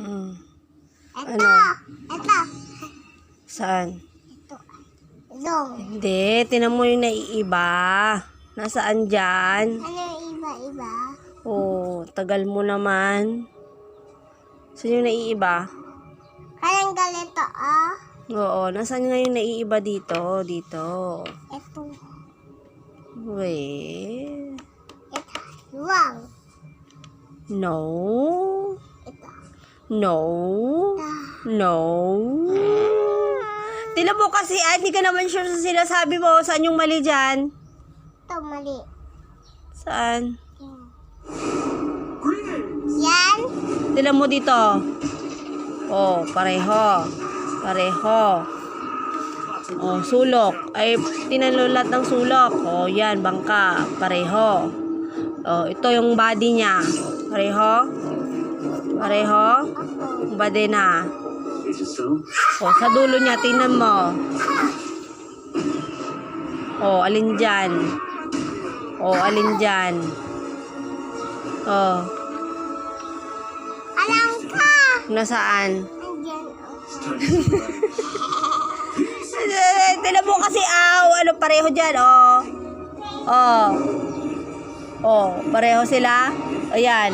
Mm. Ito. Ano? Ito. Saan? Ito. Long. Hindi, tinan mo yung naiiba. Nasaan dyan? Ano yung iba-iba? Oh, tagal mo naman. Saan yung naiiba? Parang ganito, ah. Oo, nasaan nga yung naiiba dito? Dito. Ito. Wait. Ito. Luwang. No. No. No. Tila mo kasi, ay, hindi ka naman sure sa sinasabi mo. Saan yung mali dyan? Ito, mali. Saan? Yan. Tila mo dito. Oh, pareho. Pareho. Oh, sulok. Ay, tinalulat ng sulok. Oh, yan, bangka. Pareho. Oh, ito yung body niya. Pareho. Pareho. Body na. Oh, sa dulo niya, tingnan mo. Oh, alin dyan? Oh, alin dyan? Oh, Alam ka. nasaan? Oh. Tinan mo kasi, aw, ano, pareho dyan, oh. Oh. Oh, pareho sila. Ayan.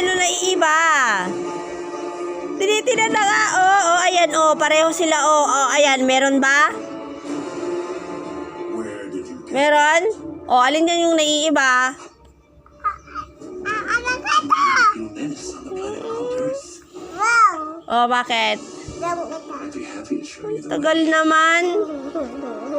Alin niya nung naiiba? Tinitinan na nga, oh, oh, ayan, oh, pareho sila, oh, oh, ayan, meron ba? Meron? Oh, alin niya yung naiiba? Ah, alam ka ito. Oh, bakit? Tagal naman.